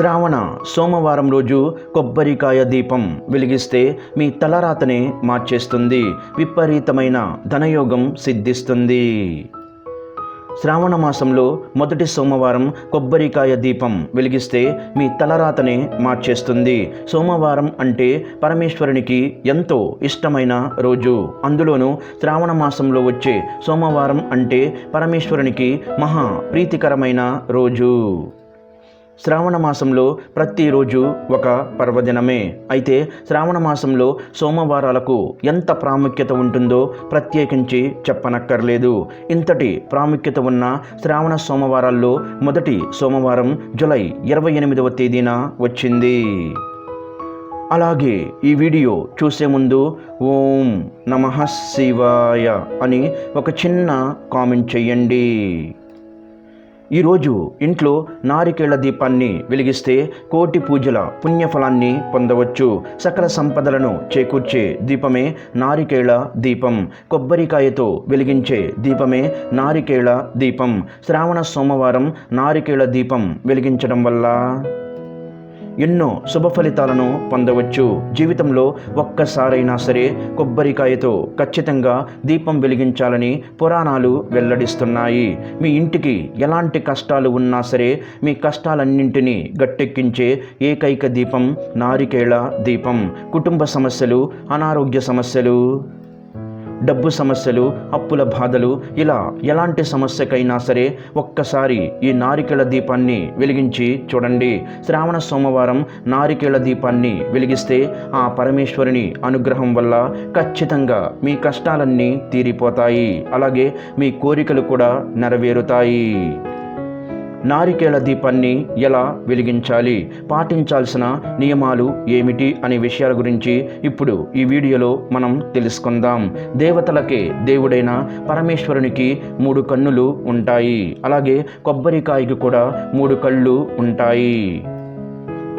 శ్రావణ సోమవారం రోజు కొబ్బరికాయ దీపం వెలిగిస్తే మీ తలరాతనే మార్చేస్తుంది. విపరీతమైన ధనయోగం సిద్ధిస్తుంది. శ్రావణ మాసంలో మొదటి సోమవారం కొబ్బరికాయ దీపం వెలిగిస్తే మీ తలరాతనే మార్చేస్తుంది. సోమవారం అంటే పరమేశ్వరునికి ఎంతో ఇష్టమైన రోజు. అందులోనూ శ్రావణ మాసంలో వచ్చే సోమవారం అంటే పరమేశ్వరునికి మహా ప్రీతికరమైన రోజు. శ్రావణ మాసంలో ప్రతిరోజు ఒక పర్వదినమే. అయితే శ్రావణ మాసంలో సోమవారాలకు ఎంత ప్రాముఖ్యత ఉంటుందో ప్రత్యేకించి చెప్పనక్కర్లేదు. ఇంతటి ప్రాముఖ్యత ఉన్న శ్రావణ సోమవారాల్లో మొదటి సోమవారం జులై ఇరవై ఎనిమిదవ తేదీన వచ్చింది. అలాగే ఈ వీడియో చూసే ముందు ఓం నమ శివాయ అని ఒక చిన్న కామెంట్ చెయ్యండి ఈరోజు ఇంట్లో నారికేళ్ళ దీపాన్ని వెలిగిస్తే కోటి పూజల పుణ్యఫలాన్ని పొందవచ్చు. సకల సంపదలను చేకూర్చే దీపమే నారికేళ దీపం. కొబ్బరికాయతో వెలిగించే దీపమే నారికేళ దీపం. శ్రావణ సోమవారం నారికేళ దీపం వెలిగించడం వల్ల ఎన్నో శుభ ఫలితాలను పొందవచ్చు. జీవితంలో ఒక్కసారైనా సరే కొబ్బరికాయతో ఖచ్చితంగా దీపం వెలిగించాలని పురాణాలు వెల్లడిస్తున్నాయి. మీ ఇంటికి ఎలాంటి కష్టాలు ఉన్నా సరే మీ కష్టాలన్నింటినీ గట్టెక్కించే ఏకైక దీపం నారికేళ దీపం. కుటుంబ సమస్యలు అనారోగ్య సమస్యలు డబ్బు సమస్యలు అప్పుల బాధలు ఇలా ఎలాంటి సమస్యకైనా సరే ఒక్కసారి ఈ నారికేళ దీపాన్ని వెలిగించి చూడండి. శ్రావణ సోమవారం నారికేళ దీపాన్ని వెలిగిస్తే ఆ పరమేశ్వరుని అనుగ్రహం వల్ల ఖచ్చితంగా మీ కష్టాలన్నీ తీరిపోతాయి. అలాగే మీ కోరికలు కూడా నెరవేరుతాయి. నారికేళ దీపాన్ని ఎలా వెలిగించాలి? పాటించాల్సిన నియమాలు ఏమిటి అనే విషయాల గురించి ఇప్పుడు ఈ వీడియోలో మనం తెలుసుకుందాం. దేవతలకే దేవుడైన పరమేశ్వరునికి మూడు కన్నులు ఉంటాయి. అలాగే కొబ్బరికాయకి కూడా మూడు కళ్ళు ఉంటాయి.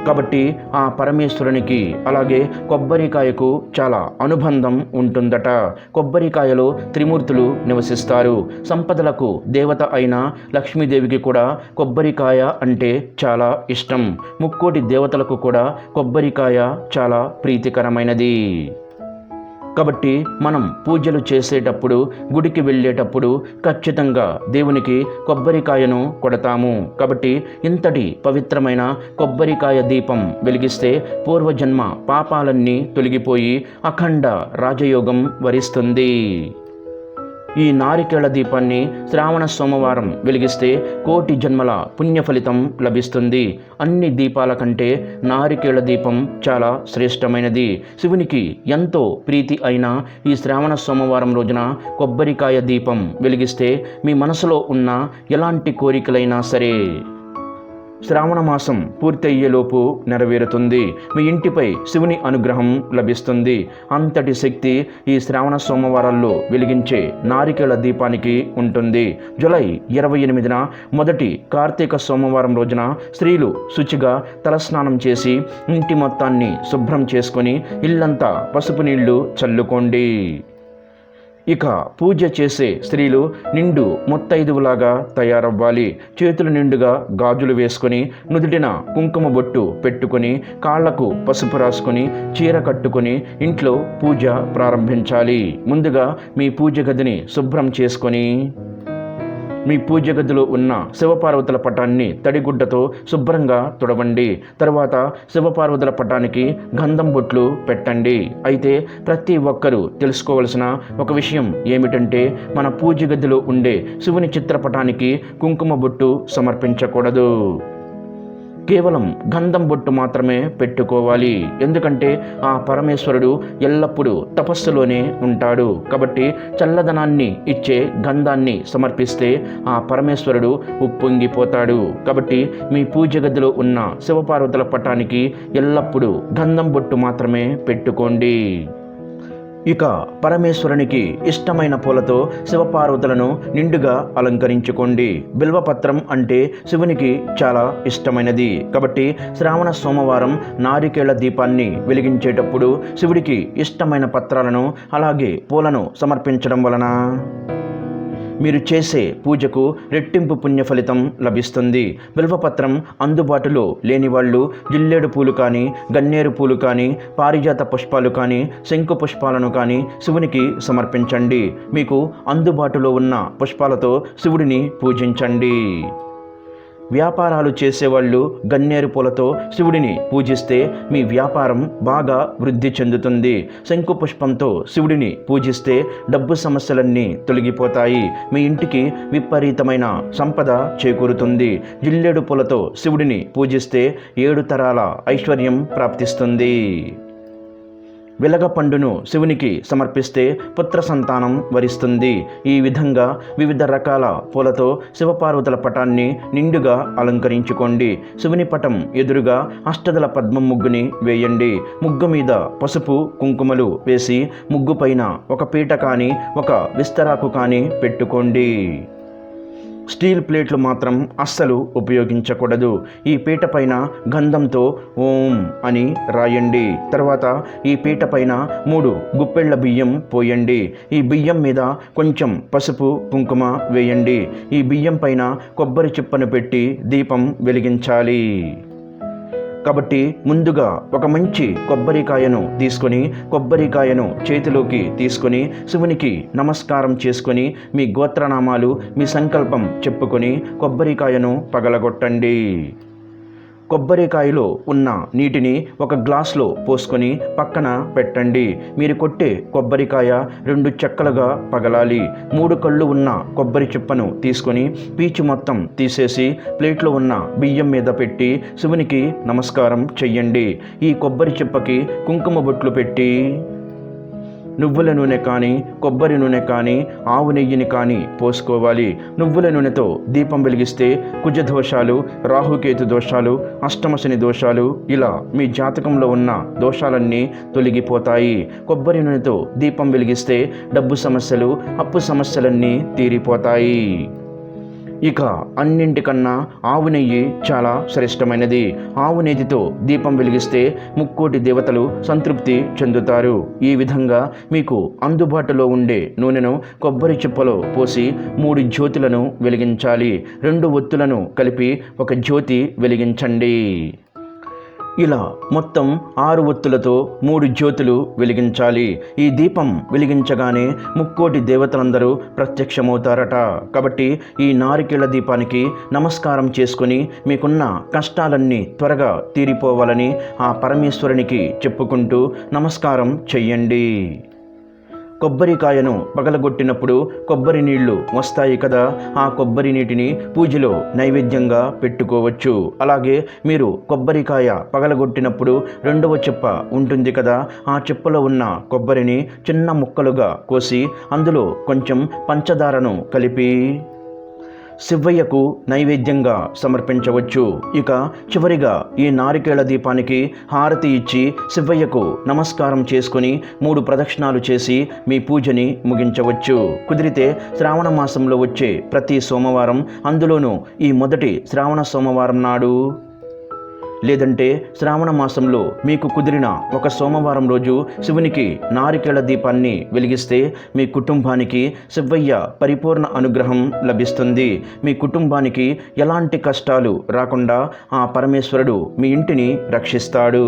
కాబట్టి ఆ పరమేశ్వరునికి అలాగే కొబ్బరికాయకు చాలా అనుబంధం ఉంటుందట. కొబ్బరికాయలో త్రిమూర్తులు నివసిస్తారు. సంపదలకు దేవత అయిన లక్ష్మీదేవికి కూడా కొబ్బరికాయ అంటే చాలా ఇష్టం. ముక్కోటి దేవతలకు కూడా కొబ్బరికాయ చాలా ప్రీతికరమైనది. కాబట్టి మనం పూజలు చేసేటప్పుడు గుడికి వెళ్ళేటప్పుడు ఖచ్చితంగా దేవునికి కొబ్బరికాయను కొడతాము. కాబట్టి ఇంతటి పవిత్రమైన కొబ్బరికాయ దీపం వెలిగిస్తే పూర్వజన్మ పాపాలన్నీ తొలగిపోయి అఖండ రాజయోగం వరిస్తుంది. ఈ నారికేళ దీపాన్ని శ్రావణ సోమవారం వెలిగిస్తే కోటి జన్మల పుణ్య ఫలితం లభిస్తుంది. అన్ని దీపాల కంటే నారికేళ దీపం చాలా శ్రేష్టమైనది. శివునికి ఎంతో ప్రీతి అయిన ఈ శ్రావణ సోమవారం రోజున కొబ్బరికాయ దీపం వెలిగిస్తే మీ మనసులో ఉన్న ఎలాంటి కోరికలైనా సరే శ్రావణ మాసం పూర్తయ్యేలోపు నెరవేరుతుంది. మీ ఇంటిపై శివుని అనుగ్రహం లభిస్తుంది. అంతటి శక్తి ఈ శ్రావణ సోమవారాల్లో వెలిగించే నారికేళ దీపానికి ఉంటుంది. జులై ఇరవై ఎనిమిదిన మొదటి కార్తీక సోమవారం రోజున స్త్రీలు శుచిగా తలస్నానం చేసి ఇంటి మొత్తాన్ని శుభ్రం చేసుకొని ఇల్లంతా పసుపు నీళ్ళు చల్లుకోండి. ఇక పూజ చేసే స్త్రీలు నిండు ముత్తైదువులాగా తయారవ్వాలి. చేతులు నిండుగా గాజులు వేసుకొని నుదుటిన కుంకుమ బొట్టు పెట్టుకొని కాళ్ళకు పసుపు రాసుకొని చీర కట్టుకొని ఇంట్లో పూజ ప్రారంభించాలి. ముందుగా మీ పూజ గదిని శుభ్రం చేసుకొని మీ పూజ గదిలో ఉన్న శివపార్వతుల పటాన్ని తడిగుడ్డతో శుభ్రంగా తుడవండి. తర్వాత శివపార్వతుల పటానికి గంధం బొట్లు పెట్టండి. అయితే ప్రతి ఒక్కరూ తెలుసుకోవలసిన ఒక విషయం ఏమిటంటే మన పూజ గదిలో ఉండే శివుని చిత్రపటానికి కుంకుమ బొట్టు సమర్పించకూడదు. కేవలం గంధం బొట్టు మాత్రమే పెట్టుకోవాలి. ఎందుకంటే ఆ పరమేశ్వరుడు ఎల్లప్పుడూ తపస్సులోనే ఉంటాడు. కాబట్టి చల్లదనాన్ని ఇచ్చే గంధాన్ని సమర్పిస్తే ఆ పరమేశ్వరుడు ఉప్పొంగిపోతాడు. కాబట్టి మీ పూజ గదిలో ఉన్న శివపార్వతుల పటానికి ఎల్లప్పుడూ గంధం బొట్టు మాత్రమే పెట్టుకోండి. ఇక పరమేశ్వరునికి ఇష్టమైన పూలతో శివపార్వతులను నిండుగా అలంకరించుకోండి. బిల్వపత్రం అంటే శివునికి చాలా ఇష్టమైనది. కాబట్టి శ్రావణ సోమవారం నారికేళ్ళ దీపాన్ని వెలిగించేటప్పుడు శివుడికి ఇష్టమైన పత్రాలను అలాగే పూలను సమర్పించడం వలన మీరు చేసే పూజకు రెట్టింపు పుణ్య ఫలితం లభిస్తుంది. బిల్వపత్రం అందుబాటులో లేని వాళ్ళు జిల్లేడు పూలు కానీ గన్నేరు పూలు కానీ పారిజాత పుష్పాలు కానీ శంకు పుష్పాలను కానీ శివునికి సమర్పించండి. మీకు అందుబాటులో ఉన్న పుష్పాలతో శివుడిని పూజించండి. వ్యాపారాలు చేసేవాళ్ళు గన్నేరు పూలతో శివుడిని పూజిస్తే మీ వ్యాపారం బాగా వృద్ధి చెందుతుంది. శంకు పుష్పంతో శివుడిని పూజిస్తే డబ్బు సమస్యలన్నీ తొలగిపోతాయి. మీ ఇంటికి విపరీతమైన సంపద చేకూరుతుంది. జిల్లేడు పూలతో శివుడిని పూజిస్తే ఏడు తరాల ఐశ్వర్యం ప్రాప్తిస్తుంది. విలగపండును శివునికి సమర్పిస్తే పుత్ర సంతానం వరిస్తుంది. ఈ విధంగా వివిధ రకాల పూలతో శివపార్వతుల పటాన్ని నిండుగా అలంకరించుకోండి. శివుని పటం ఎదురుగా అష్టదల పద్మం ముగ్గుని వేయండి. ముగ్గు మీద పసుపు కుంకుమలు వేసి ముగ్గు పైన ఒక పీట కానీ ఒక విస్తరాకు కానీ పెట్టుకోండి. స్టీల్ ప్లేట్లు మాత్రం అస్సలు ఉపయోగించకూడదు. ఈ పీట పైన గంధంతో ఓం అని రాయండి. తర్వాత ఈ పీట పైన మూడు గుప్పెళ్ళ బియ్యం పోయండి. ఈ బియ్యం మీద కొంచెం పసుపు కుంకుమ వేయండి. ఈ బియ్యం పైన కొబ్బరి చిప్పను పెట్టి దీపం వెలిగించాలి. కాబట్టి ముందుగా ఒక మంచి కొబ్బరికాయను తీసుకొని కొబ్బరికాయను చేతిలోకి తీసుకొని శివునికి నమస్కారం చేసుకొని మీ గోత్రనామాలు మీ సంకల్పం చెప్పుకొని కొబ్బరికాయను పగలగొట్టండి. కొబ్బరికాయలో ఉన్న నీటిని ఒక గ్లాస్లో పోసుకొని పక్కన పెట్టండి. మీరు కొట్టే కొబ్బరికాయ రెండు చెక్కలుగా పగలాలి. మూడు కళ్ళు ఉన్న కొబ్బరి చిప్పను తీసుకొని పీచు మొత్తం తీసేసి ప్లేట్లో ఉన్న బియ్యం మీద పెట్టి శివునికి నమస్కారం చెయ్యండి. ఈ కొబ్బరి చిప్పకి కుంకుమ బొట్లు పెట్టి నువ్వుల నూనె కానీ కొబ్బరి నూనె కానీ ఆవు నెయ్యిని కానీ పోసుకోవాలి. నువ్వుల నూనెతో దీపం వెలిగిస్తే కుజ దోషాలు రాహుకేతు దోషాలు అష్టమశని దోషాలు ఇలా మీ జాతకంలో ఉన్న దోషాలన్నీ తొలగిపోతాయి. కొబ్బరి నూనెతో దీపం వెలిగిస్తే డబ్బు సమస్యలు అప్పు సమస్యలన్నీ తీరిపోతాయి. ఇక అన్నింటికన్నా ఆవు నెయ్యి చాలా శ్రేష్టమైనది. ఆవు నెయ్యితో దీపం వెలిగిస్తే ముక్కోటి దేవతలు సంతృప్తి చెందుతారు. ఈ విధంగా మీకు అందుబాటులో ఉండే నూనెను కొబ్బరి చిప్పలో పోసి మూడు జ్యోతులను వెలిగించాలి. రెండు ఒత్తులను కలిపి ఒక జ్యోతి వెలిగించండి. ఇలా మొత్తం ఆరు ఒత్తులతో మూడు జ్యోతులు వెలిగించాలి. ఈ దీపం వెలిగించగానే ముక్కోటి దేవతలందరూ ప్రత్యక్షమవుతారట. కాబట్టి ఈ నారికేళ దీపానికి నమస్కారం చేసుకొని మీకున్న కష్టాలన్నీ త్వరగా తీరిపోవాలని ఆ పరమేశ్వరునికి చెప్పుకుంటూ నమస్కారం చెయ్యండి. కొబ్బరికాయను పగలగొట్టినప్పుడు కొబ్బరి నీళ్ళు వస్తాయి కదా ఆ కొబ్బరి నీటిని పూజలో నైవేద్యంగా పెట్టుకోవచ్చు. అలాగే మీరు కొబ్బరికాయ పగలగొట్టినప్పుడు రెండవ చెప్ప ఉంటుంది కదా ఆ చెప్పలో ఉన్న కొబ్బరిని చిన్న ముక్కలుగా కోసి అందులో కొంచెం పంచదారను కలిపి శివయ్యకు నైవేద్యంగా సమర్పించవచ్చు. ఇక చివరిగా ఈ నారికేళ దీపానికి హారతి ఇచ్చి శివయ్యకు నమస్కారం చేసుకుని మూడు ప్రదక్షిణాలు చేసి మీ పూజని ముగించవచ్చు. కుదిరితే శ్రావణ మాసంలో వచ్చే ప్రతి సోమవారం అందులోనూ ఈ మొదటి శ్రావణ సోమవారం నాడు లేదంటే శ్రావణ మాసంలో మీకు కుదిరిన ఒక సోమవారం రోజు శివునికి నారికేళ దీపాన్ని వెలిగిస్తే మీ కుటుంబానికి శివయ్య పరిపూర్ణ అనుగ్రహం లభిస్తుంది. మీ కుటుంబానికి ఎలాంటి కష్టాలు రాకుండా ఆ పరమేశ్వరుడు మీ ఇంటిని రక్షిస్తాడు.